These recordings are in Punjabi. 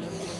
life.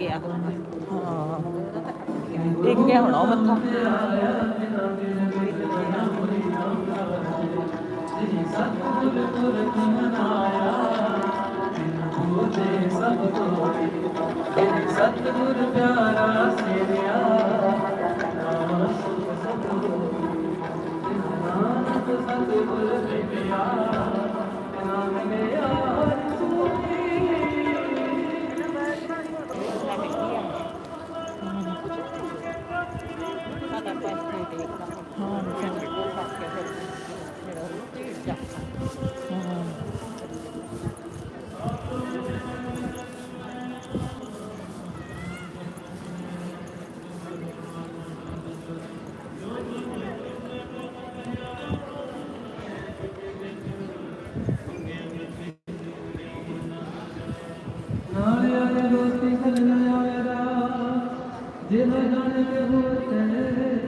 ਗਿਆ ਹਾਂ। ਟਿਕ ਗਿਆ ਹੋਣਾ ਉਹ ਮੱਥਾ। ਸਤਿਗੁਰ ਪਿਆਰਾ ਸੇਵਿਆ, ਨਾਮ ਸਤਿਗੁਰ ਨਾਮ ਸਤਿਗੁਰ ਪਿਆਰਾ, ਨਾਮ ਲਿਆ। ਜਿਨ ਜਾਣੇ ਤੇ ਹੋ ਤੇਰੇ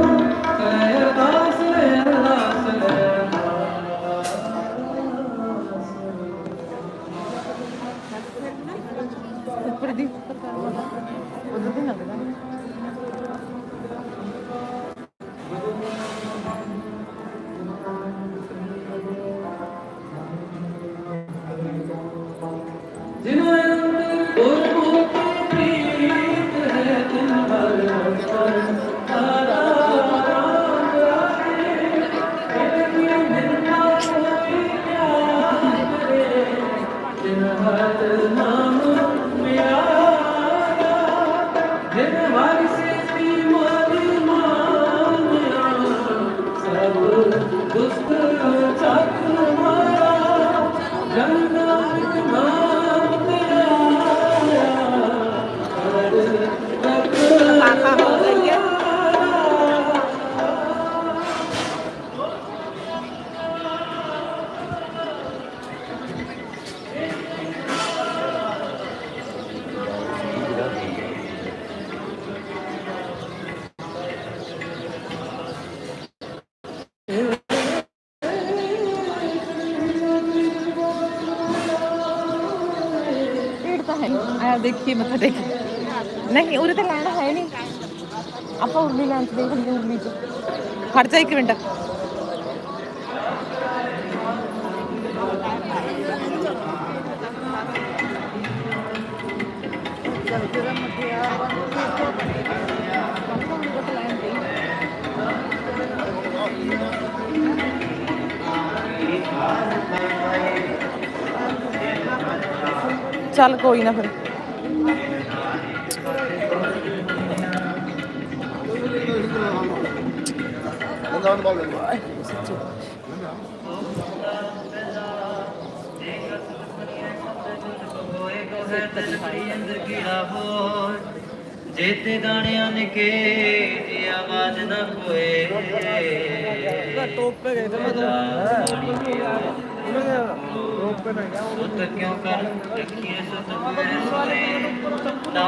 dito. Puno din ako. Good. ਦੇਖੀਏ ਮੱਥਾ ਟੇਕ। ਨਹੀਂ, ਉਰੇ ਤਾਂ ਲੈਂਡ ਹੈ ਨਹੀਂ। ਆਪਾਂ ਉਰਲੀ ਲੈਂਡ ਦੇਖ ਲਈਏ ਉਰਲੀ ਚ। ਖੜ ਜਾ ਇੱਕ ਮਿੰਟ। ਚੱਲ ਕੋਈ ਨਾ ਫਿਰ। ਬੰਦਾਨ ਬਾਲ ਜੇਤੇ ਦਾਣਿਆਂ ਨੇ ਕੇ ਦੀ ਆਵਾਜ਼ ਨਾ ਕੋਏ ਟੋਪ ਤੇ ਗਏ ਤੇ ਮੈਂ ਟੋਪ ਤੇ ਨਾ ਗਿਆ ਉਹ ਕਿਉਂ ਕਰ ਰੱਖੀਏ ਸਤ ਮੈਂ ਨਾ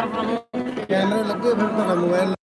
ਕੈਮਰੇ ਲੱਗੇ ਫਿਰ ਤੁਹਾਡਾ ਮੋਬਾਈਲ